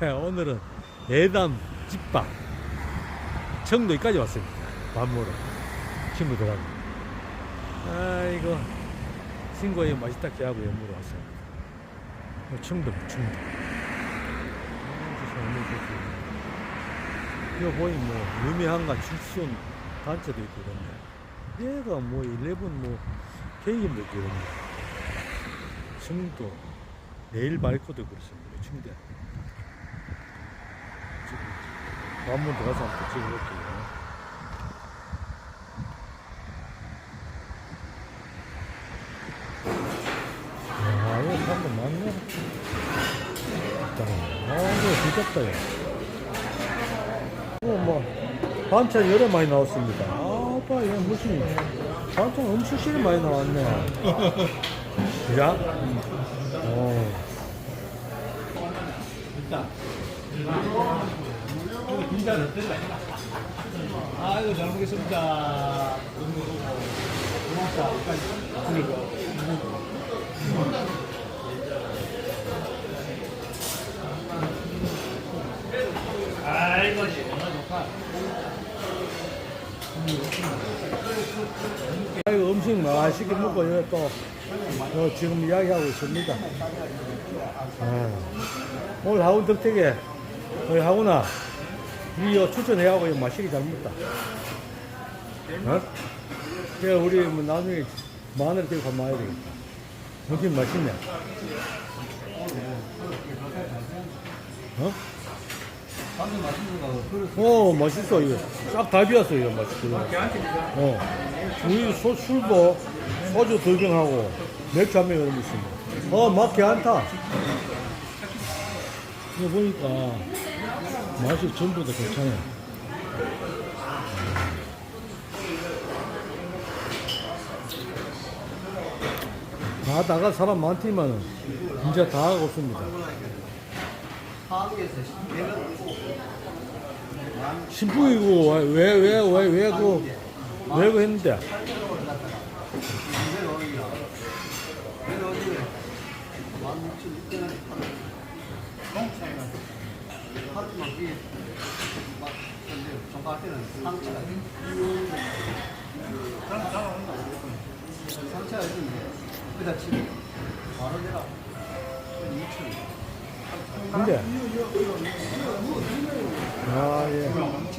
네, 오늘은 대담 집밥 청도까지 왔습니다. 밥 먹으러 친구들하고. 아이고 친구가 맛있다 하고 연무로 왔어요. 어, 청도 청도. 이거 보니 뭐 유미한가 출손 단체도 있고 그런데 얘가 뭐 일레븐 뭐 개인도 있고 그런데 청도 내일 발코도 그렇습니다. 청대. 지금 한번 들어가서 한번 찍어볼게요. 아, 많네. 아. 어, 뭐, 반찬 여러 많이 나왔습니다. 아, 빠, 이거 무슨, 반찬 엄청 실이 많이 나왔네. 그자? 어. 아이고 잘 먹겠습니다. 고맙다. 좋다. 아이고, 음식 맛있게 먹고, 또, 어, 지금 이야기하고 있습니다. 아, 오늘 하군 덕택에, 우리 하군아, 이거 추천해하고 이거 맛있게 잘 먹다. 어? 그래, 우리 뭐 나중에 마늘 들고 한번 와야 되겠다. 음식 맛있네. 어? 어, 맛있어, 이거. 싹 다 비었어, 이거 맛있게. 어. 우리 소, 술도 소주 두 병하고 맥주 한병 이런 거 있습니다. 어, 맛 괜찮다. 이거 보니까 맛이 전부 다 괜찮아요. 다 나갈 사람 많지만은 진짜 다 없습니다. 한국에서 신풍이고 왜 왜 왜 왜그 왜그 했는데 하지만 이게 정갈 때는 상체가 상체가 있는데 그다 치면 바로 내가 2천 근데 아 예. 원.